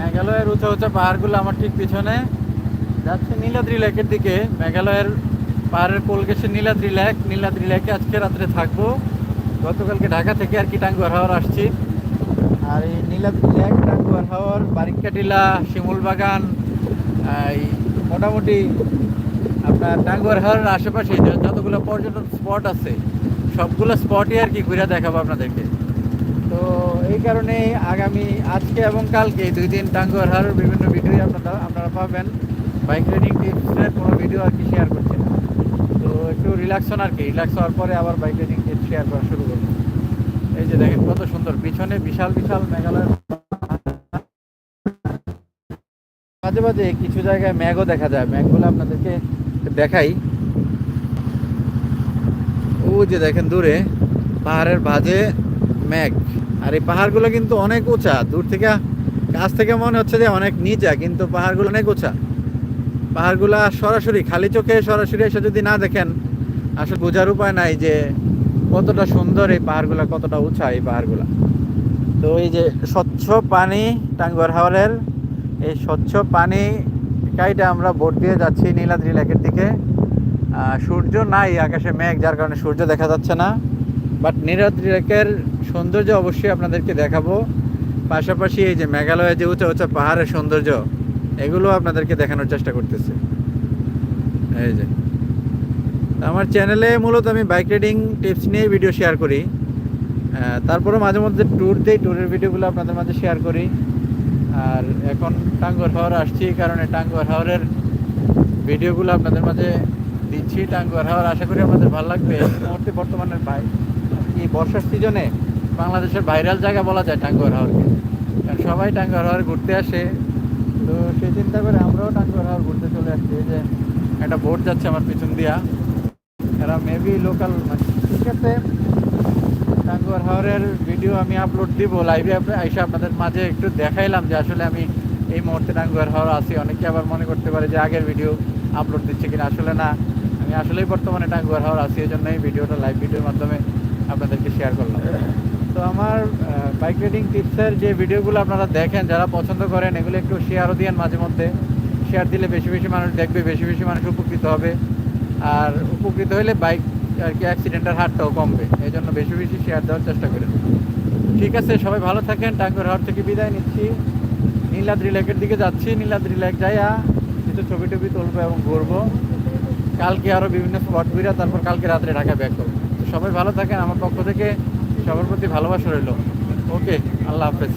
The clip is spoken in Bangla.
মেঘালয়ের উঁচা উঁচা পাহাড়গুলো আমার ঠিক পিছনে। যাচ্ছে নীলাদ্রি লেকের দিকে। মেঘালয়ের পাহাড়ের কোল ঘেঁষে নীলাদ্রি লেক। নীলাদ্রি লেকে আজকে রাত্রে থাকব। গতকালকে ঢাকা থেকে আর কি টাঙ্গুয়ার হাওয়ার আসছি। আর এই নীলাদ্রি লেক, টাঙ্গুয়ার হাওয়ার বারিকাটিলা শিমুল বাগান এই মোটামুটি আপনার টাঙ্গুয়ার হাওয়ার আশেপাশে যতগুলো পর্যটন স্পট আছে, সবগুলো স্পটই আর কি ঘুরে দেখাবো আপনাদেরকে। তো এই কারণে আগামী আজকে এবং কালকে দুই দিন টাঙ্গুয়ার হাওয়ার বিভিন্ন ভিডিও আপনারা আপনারা পাবেন। বাইক রাইডিং টিপসের কোনো ভিডিও আর কি শেয়ার করছে তো একটু রিল্যাক্স হন আর কি রিল্যাক্স হওয়ার পরে আবার বাইক রাইডিং টিপস শেয়ার করা শুরু করব। এই যে দেখেন কত সুন্দর, পিছনে বিশাল বিশাল মেঘালয়ের মাঝে মাঝে কিছু জায়গায় ম্যাগও দেখা যায়। ম্যাগগুলো আপনাদেরকে দেখাই। ও যে দেখেন দূরে পাহাড়ের ভাঁজে ম্যাগ আর এই পাহাড়গুলো কিন্তু অনেক উঁচা। দূর থেকে কাছ থেকে মনে হচ্ছে যে অনেক নিচা, কিন্তু পাহাড়গুলো অনেক উঁচা। পাহাড়গুলা সরাসরি, খালি চোখে সরাসরি এসে যদি না দেখেন, আসলে বোঝার উপায় নাই যে কতটা সুন্দর এই পাহাড়গুলো, কতটা উঁচা এই পাহাড়গুলা। তো এই যে স্বচ্ছ পানি টাঙ্গুয়ার হাওয়ারের এই স্বচ্ছ পানি কাইটা আমরা বোট দিয়ে যাচ্ছি নীলাদ্রি লেকের দিকে। সূর্য নাই, আকাশে মেঘ, যার কারণে সূর্য দেখা যাচ্ছে না। বাট নীলাদ্রি লেকের সৌন্দর্য অবশ্যই আপনাদেরকে দেখাবো। পাশাপাশি এই যে মেঘালয়ে যে উঁচা উঁচা পাহাড়ের সৌন্দর্য, এগুলো আপনাদেরকে দেখানোর চেষ্টা করতেছে। এই যে। আমার চ্যানেলে মূলত আমি বাইক রাইডিং টিপস নিয়ে ভিডিও শেয়ার করি। তারপরে মাঝে মধ্যে ট্যুর দিই ট্যুরের ভিডিওগুলো আপনাদের মাঝে শেয়ার করি। আর এখন টাঙ্গুয়ার হাওয়ার আসছি কারণে টাঙ্গুয়ার হাওয়ারের ভিডিওগুলো আপনাদের মাঝে দিচ্ছি। টাঙ্গুয়ার হাওয়ার আশা করি আপনাদের ভালো লাগবে। মুহূর্তে বর্তমানে ভাই এই বর্ষার সিজনে বাংলাদেশের ভাইরাল জায়গা বলা যায় টাঙ্গুয়ার হাওয়ারকে কারণ সবাই টাঙ্গুয়ার হাওয়ার ঘুরতে আসে। তো সেই চিন্তা করে আমরাও টাঙ্গুয়ার হাওয়ার ঘুরতে চলে আসছি। এই যে একটা বোট যাচ্ছে আমার পিছন দিয়া। এরা মেবি লোকাল ঠিক আছে টাঙ্গুয়ার হাওয়ারের ভিডিও আমি আপলোড দিব লাইভে এসে আপনাদের মাঝে একটু দেখাইলাম যে আসলে আমি এই মুহূর্তে টাঙ্গুয়ার হাওয়ার আছি। অনেকে আবার মনে করতে পারে যে আগের ভিডিও আপলোড দিচ্ছে কিনা। আসলে না, আমি আসলেই বর্তমানে টাঙ্গুয়ার হাওয়ার আছি। এই জন্যই ভিডিওটা লাইভ ভিডিওর মাধ্যমে আপনাদেরকে শেয়ার করলাম। তো আমার বাইক রাইডিং টিপসের যে ভিডিওগুলো আপনারা দেখেন, যারা পছন্দ করেন, এগুলো একটু শেয়ারও দিয়েন মাঝে মধ্যে। শেয়ার দিলে বেশি বেশি মানুষ দেখবে, বেশি বেশি মানুষ উপকৃত হবে। আর উপকৃত হলে বাইক আর কি অ্যাক্সিডেন্টের হারটাও কমবে। এই জন্য বেশি বেশি শেয়ার দেওয়ার চেষ্টা করেন। ঠিক আছে, সবাই ভালো থাকেন। টাঙ্গুয়ার হাট থেকে বিদায় নিচ্ছি। নীলাদ্রি লেকের দিকে যাচ্ছি। নীলাদ্রি লেক যাইয়া কিছু ছবি টবি তুলবো এবং ঘুরবো। কালকে আরও বিভিন্ন স্পট ঘুরে তারপর কালকে রাত্রে ঢাকা ব্যাক করব। সবাই ভালো থাকেন। আমার পক্ষ থেকে সবার প্রতি ভালোবাসা রইল। ওকে আল্লাহ হাফেজ।